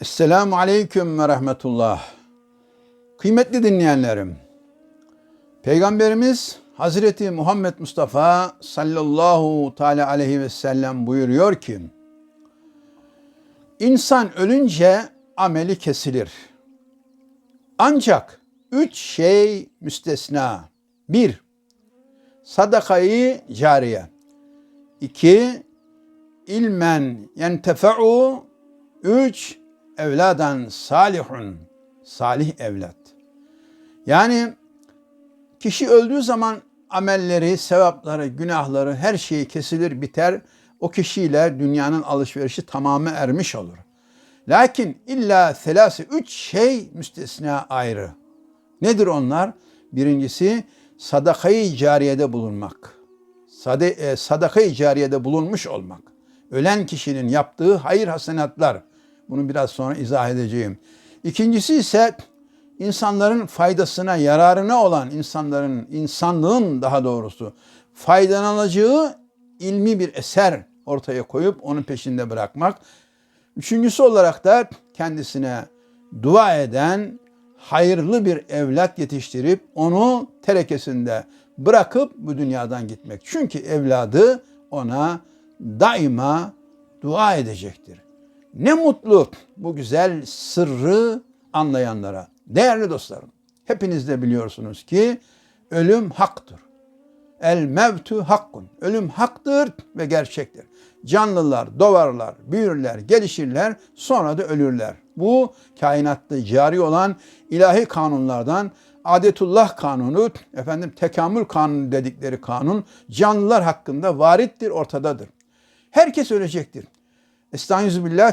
Esselamu Aleyküm ve Rahmetullah. Kıymetli dinleyenlerim, Peygamberimiz Hazreti Muhammed Mustafa sallallahu teala aleyhi ve sellem buyuruyor ki, İnsan ölünce ameli kesilir. Ancak üç şey müstesna. Bir, sadakayı cariye. İki, ilmen yentefe'u. Üç, evladan salihun. Salih evlat. Yani kişi öldüğü zaman amelleri, sevapları, günahları her şeyi kesilir biter. O kişiyle dünyanın alışverişi tamamı ermiş olur. Lakin illa selası üç şey müstesna ayrı. Nedir onlar? Birincisi sadakayı cariyede bulunmak. Sade, e, sadakayı cariyede bulunmuş olmak. Ölen kişinin yaptığı hayır hasenatlar. Bunu biraz sonra izah edeceğim. İkincisi ise insanların faydasına, yararına olan insanların, insanlığın daha doğrusu faydalanacağı ilmi bir eser ortaya koyup onun peşinde bırakmak. Üçüncüsü olarak da kendisine dua eden hayırlı bir evlat yetiştirip onu terekesinde bırakıp bu dünyadan gitmek. Çünkü evladı ona daima dua edecektir. Ne mutlu bu güzel sırrı anlayanlara. Değerli dostlarım, hepiniz de biliyorsunuz ki ölüm haktır. El mevtu hakkun. Ölüm haktır ve gerçektir. Canlılar doğarlar, büyürler, gelişirler, sonra da ölürler. Bu kainatta cari olan ilahi kanunlardan adetullah kanunu, efendim tekamül kanunu dedikleri kanun canlılar hakkında varittir, ortadadır. Herkes ölecektir. Estağfirullah.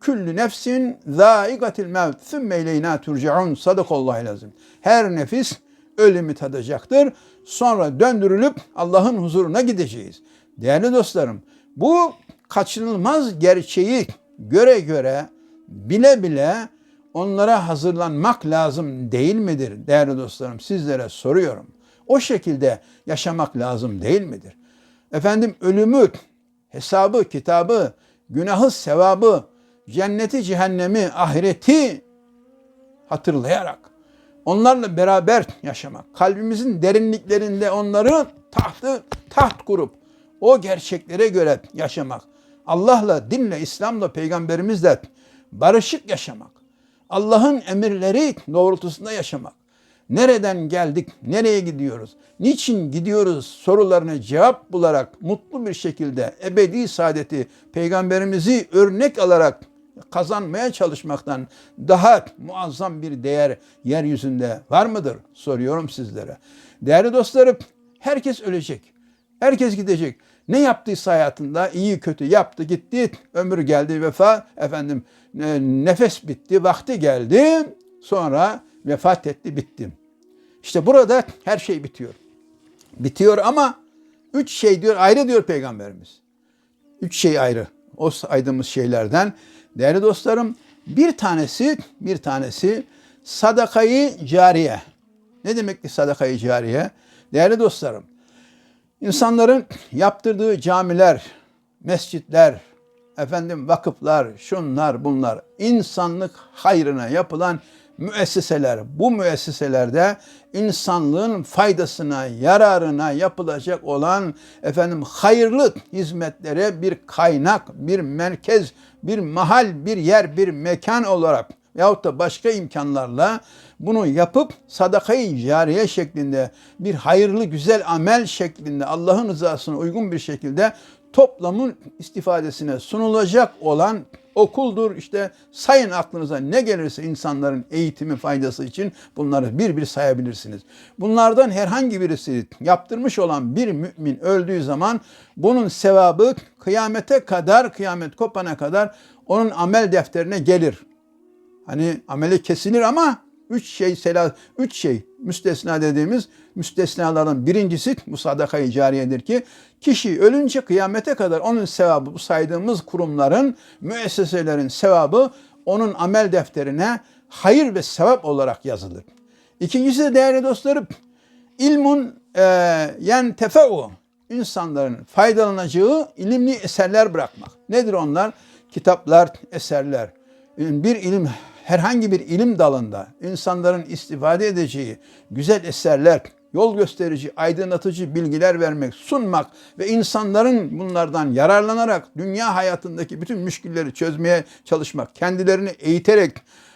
Küllü nefsin zâigatil mevt. Sümme ileyna turcaun. Sadakallahu lazım. Her nefis ölümü tadacaktır. Sonra döndürülüp Allah'ın huzuruna gideceğiz. Değerli dostlarım, bu kaçınılmaz gerçeği göre göre, bile bile onlara hazırlanmak lazım değil midir? Değerli dostlarım, sizlere soruyorum. O şekilde yaşamak lazım değil midir? Efendim ölümü, hesabı, kitabı, günahı, sevabı, cenneti, cehennemi, ahireti hatırlayarak onlarla beraber yaşamak, kalbimizin derinliklerinde onları tahtı taht kurup o gerçeklere göre yaşamak, Allah'la, dinle, İslam'la, peygamberimizle barışık yaşamak, Allah'ın emirleri doğrultusunda yaşamak. Nereden geldik, nereye gidiyoruz, niçin gidiyoruz sorularına cevap bularak mutlu bir şekilde ebedi saadeti peygamberimizi örnek alarak kazanmaya çalışmaktan daha muazzam bir değer yeryüzünde var mıdır? Soruyorum sizlere. Değerli dostlarım, herkes ölecek. Herkes gidecek. Ne yaptıysa hayatında iyi kötü yaptı gitti. Ömür geldi vefa efendim nefes bitti vakti geldi. Sonra vefat etti bitti. İşte burada her şey bitiyor. Bitiyor ama üç şey diyor ayrı diyor peygamberimiz. Üç şey ayrı. O saydığımız şeylerden değerli dostlarım bir tanesi bir tanesi sadakayı cariye. Ne demek ki sadakayı cariye? Değerli dostlarım insanların yaptırdığı camiler, mescitler, efendim vakıflar, şunlar bunlar insanlık hayrına yapılan müesseseler. Bu müesseselerde insanlığın faydasına, yararına yapılacak olan efendim hayırlı hizmetlere bir kaynak, bir merkez, bir mahal, bir yer, bir mekan olarak yahut da başka imkanlarla bunu yapıp sadakayı cariye şeklinde bir hayırlı güzel amel şeklinde Allah'ın rızasına uygun bir şekilde toplamın istifadesine sunulacak olan okuldur. İşte sayın aklınıza ne gelirse insanların eğitimi faydası için bunları bir bir sayabilirsiniz. Bunlardan herhangi birisi yaptırmış olan bir mümin öldüğü zaman bunun sevabı kıyamete kadar, kıyamet kopana kadar onun amel defterine gelir. Hani ameli kesilir ama üç şey sela, üç şey müstesna dediğimiz müstesnalardan birincisi bu sadaka-i cariyedir ki kişi ölünce kıyamete kadar onun sevabı bu saydığımız kurumların, müesseselerin sevabı onun amel defterine hayır ve sevap olarak yazılır. İkincisi de değerli dostlarım ilmun e, yen tefeu insanların faydalanacağı ilimli eserler bırakmak. Nedir onlar? Kitaplar, eserler. bir ilim herhangi bir ilim dalında insanların istifade edeceği güzel eserler, yol gösterici, aydınlatıcı bilgiler vermek, sunmak ve insanların bunlardan yararlanarak dünya hayatındaki bütün müşkilleri çözmeye çalışmak, kendilerini eğiterek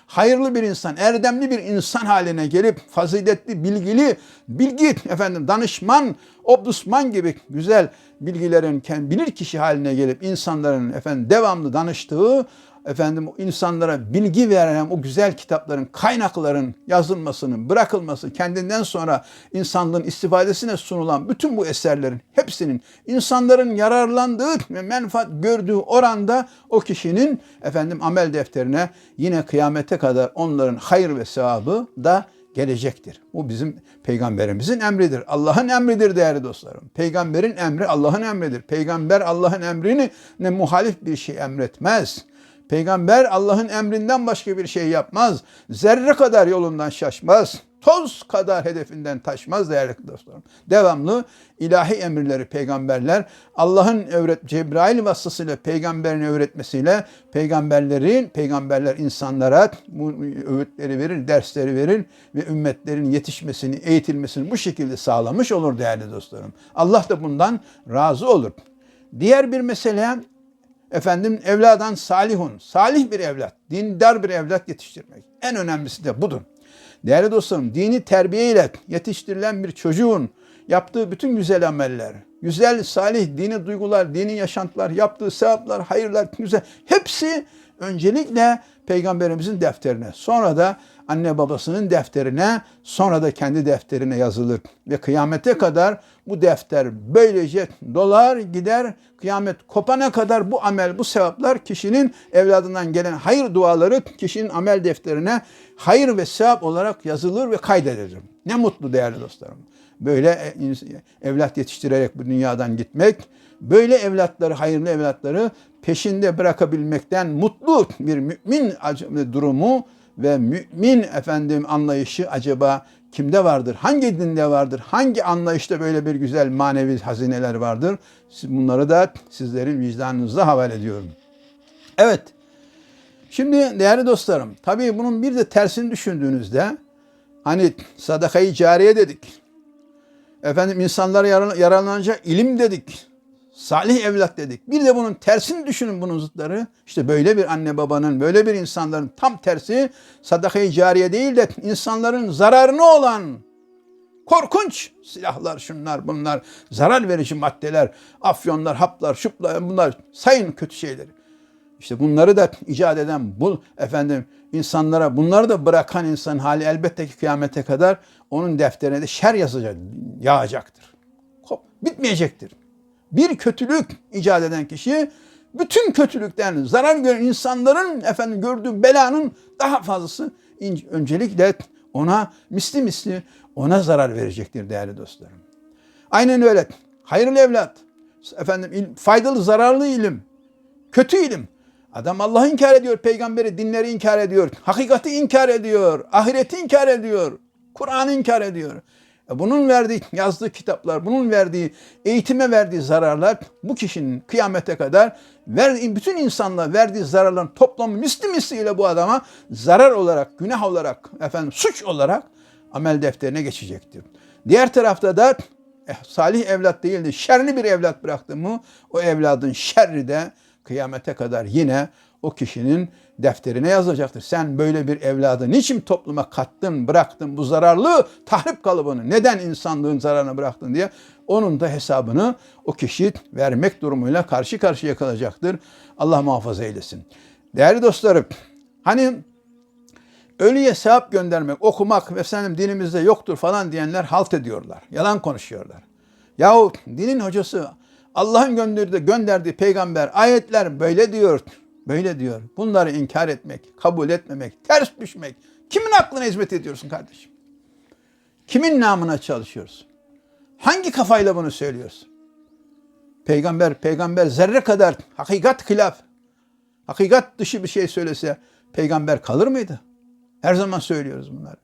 hayırlı bir insan, erdemli bir insan haline gelip faziletli, bilgili, bilgi efendim danışman, obdusman gibi güzel bilgilerin bilir kişi haline gelip insanların efendim devamlı danıştığı efendim insanlara bilgi veren o güzel kitapların, kaynakların yazılmasının, bırakılması, kendinden sonra insanlığın istifadesine sunulan bütün bu eserlerin hepsinin insanların yararlandığı ve menfaat gördüğü oranda o kişinin efendim amel defterine yine kıyamete kadar onların hayır ve sevabı da gelecektir. Bu bizim peygamberimizin emridir. Allah'ın emridir değerli dostlarım. Peygamberin emri Allah'ın emridir. Peygamber Allah'ın emrini ne muhalif bir şey emretmez. Peygamber Allah'ın emrinden başka bir şey yapmaz. Zerre kadar yolundan şaşmaz. Toz kadar hedefinden taşmaz değerli dostlarım. Devamlı ilahi emirleri peygamberler Allah'ın öğret Cebrail vasıtasıyla peygamberin öğretmesiyle peygamberlerin peygamberler insanlara öğütleri verir, dersleri verir ve ümmetlerin yetişmesini, eğitilmesini bu şekilde sağlamış olur değerli dostlarım. Allah da bundan razı olur. Diğer bir mesele efendim evladan salihun, salih bir evlat, dindar bir evlat yetiştirmek. En önemlisi de budur. Değerli dostlarım, dini terbiye ile yetiştirilen bir çocuğun yaptığı bütün güzel ameller, güzel, salih, dini duygular, dini yaşantılar, yaptığı sevaplar, hayırlar, güzel, hepsi öncelikle Peygamberimizin defterine, sonra da anne babasının defterine, sonra da kendi defterine yazılır. Ve kıyamete kadar bu defter böylece dolar gider, kıyamet kopana kadar bu amel, bu sevaplar kişinin evladından gelen hayır duaları kişinin amel defterine hayır ve sevap olarak yazılır ve kaydedilir. Ne mutlu değerli dostlarım. Böyle evlat yetiştirerek bu dünyadan gitmek, böyle evlatları, hayırlı evlatları peşinde bırakabilmekten mutlu bir mümin durumu ve mümin efendim anlayışı acaba kimde vardır? Hangi dinde vardır? Hangi anlayışta böyle bir güzel manevi hazineler vardır? Bunları da sizlerin vicdanınızda havale ediyorum. Evet. Şimdi değerli dostlarım, tabii bunun bir de tersini düşündüğünüzde hani sadakayı cariye dedik. Efendim insanlara yararlanacak ilim dedik. Salih evlat dedik. Bir de bunun tersini düşünün bunun zıtları. İşte böyle bir anne babanın, böyle bir insanların tam tersi sadaka-i cariye değil de insanların zararına olan korkunç silahlar, şunlar, bunlar, zarar verici maddeler, afyonlar, haplar, şuplar, bunlar sayın kötü şeyleri. İşte bunları da icat eden bu efendim insanlara bunları da bırakan insan hali elbette ki kıyamete kadar onun defterine de şer yazacak, yağacaktır. Bitmeyecektir bir kötülük icat eden kişi bütün kötülükten zarar gören insanların efendim gördüğü belanın daha fazlası öncelikle ona misli misli ona zarar verecektir değerli dostlarım. Aynen öyle. Hayırlı evlat, efendim faydalı zararlı ilim, kötü ilim. Adam Allah'ı inkar ediyor, peygamberi, dinleri inkar ediyor, hakikati inkar ediyor, ahireti inkar ediyor, Kur'an'ı inkar ediyor. E, bunun verdiği, yazdığı kitaplar, bunun verdiği, eğitime verdiği zararlar bu kişinin kıyamete kadar verdiği, bütün insanlığa verdiği zararların toplamı misli misliyle bu adama zarar olarak, günah olarak, efendim suç olarak amel defterine geçecektir. Diğer tarafta da eh, salih evlat değil de şerli bir evlat bıraktı mı o evladın şerri de kıyamete kadar yine o kişinin defterine yazacaktır. Sen böyle bir evladı niçin topluma kattın, bıraktın bu zararlı tahrip kalıbını, neden insanlığın zararını bıraktın diye onun da hesabını o kişi vermek durumuyla karşı karşıya kalacaktır. Allah muhafaza eylesin. Değerli dostlarım, hani ölüye sevap göndermek, okumak efendim dinimizde yoktur falan diyenler halt ediyorlar. Yalan konuşuyorlar. Yahu dinin hocası Allah'ın gönderdiği, gönderdiği peygamber ayetler böyle diyor. Böyle diyor. Bunları inkar etmek, kabul etmemek, ters düşmek. Kimin aklına hizmet ediyorsun kardeşim? Kimin namına çalışıyorsun? Hangi kafayla bunu söylüyorsun? Peygamber, peygamber zerre kadar hakikat hilaf, hakikat dışı bir şey söylese peygamber kalır mıydı? Her zaman söylüyoruz bunları.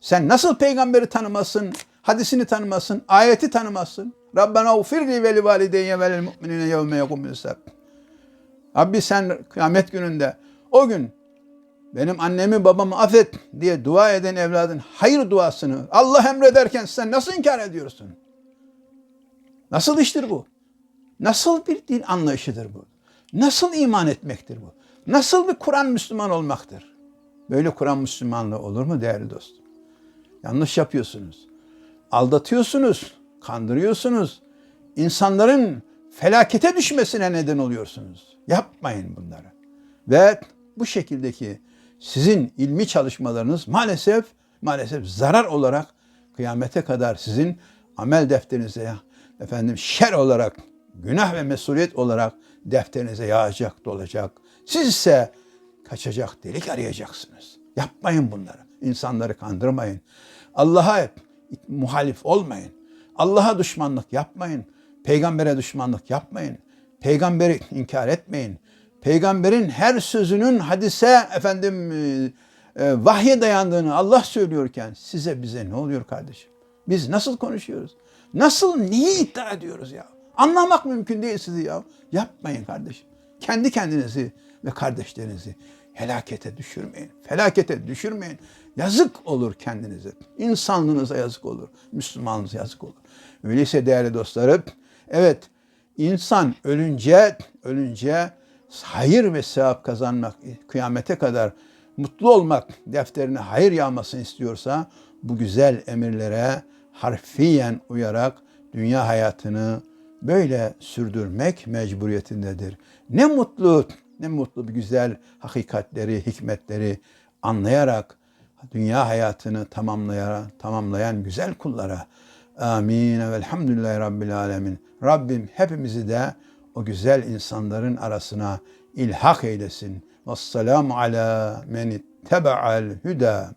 Sen nasıl peygamberi tanımazsın, hadisini tanımazsın, ayeti tanımazsın? Rabbena ufirli ve li valideyye ve lil mu'minine yevme yekumul Rabbi sen kıyamet gününde o gün benim annemi babamı affet diye dua eden evladın hayır duasını Allah emrederken sen nasıl inkar ediyorsun? Nasıl iştir bu? Nasıl bir din anlayışıdır bu? Nasıl iman etmektir bu? Nasıl bir Kur'an Müslüman olmaktır? Böyle Kur'an Müslümanlığı olur mu değerli dostum? Yanlış yapıyorsunuz. Aldatıyorsunuz, kandırıyorsunuz. İnsanların felakete düşmesine neden oluyorsunuz. Yapmayın bunları. Ve bu şekildeki sizin ilmi çalışmalarınız maalesef maalesef zarar olarak kıyamete kadar sizin amel defterinize efendim şer olarak günah ve mesuliyet olarak defterinize yağacak, dolacak. Siz ise kaçacak delik arayacaksınız. Yapmayın bunları. İnsanları kandırmayın. Allah'a muhalif olmayın. Allah'a düşmanlık yapmayın. Peygambere düşmanlık yapmayın. Peygamberi inkar etmeyin. Peygamberin her sözünün hadise efendim e, e, vahye dayandığını Allah söylüyorken size bize ne oluyor kardeşim? Biz nasıl konuşuyoruz? Nasıl neyi iddia ediyoruz ya? Anlamak mümkün değil sizi ya. Yapmayın kardeşim. Kendi kendinizi ve kardeşlerinizi helakete düşürmeyin. Felakete düşürmeyin. Yazık olur kendinize. İnsanlığınıza yazık olur. Müslümanlığınıza yazık olur. Öyleyse değerli dostlarım, evet insan ölünce ölünce hayır ve sevap kazanmak, kıyamete kadar mutlu olmak defterine hayır yağmasını istiyorsa bu güzel emirlere harfiyen uyarak dünya hayatını böyle sürdürmek mecburiyetindedir. Ne mutlu, ne mutlu bir güzel hakikatleri, hikmetleri anlayarak dünya hayatını tamamlayan, tamamlayan güzel kullara. Amin. Velhamdülillahi Rabbil Alemin. Rabbim hepimizi de o güzel insanların arasına ilhak eylesin. Vesselamu ala men ittebe'al hüda.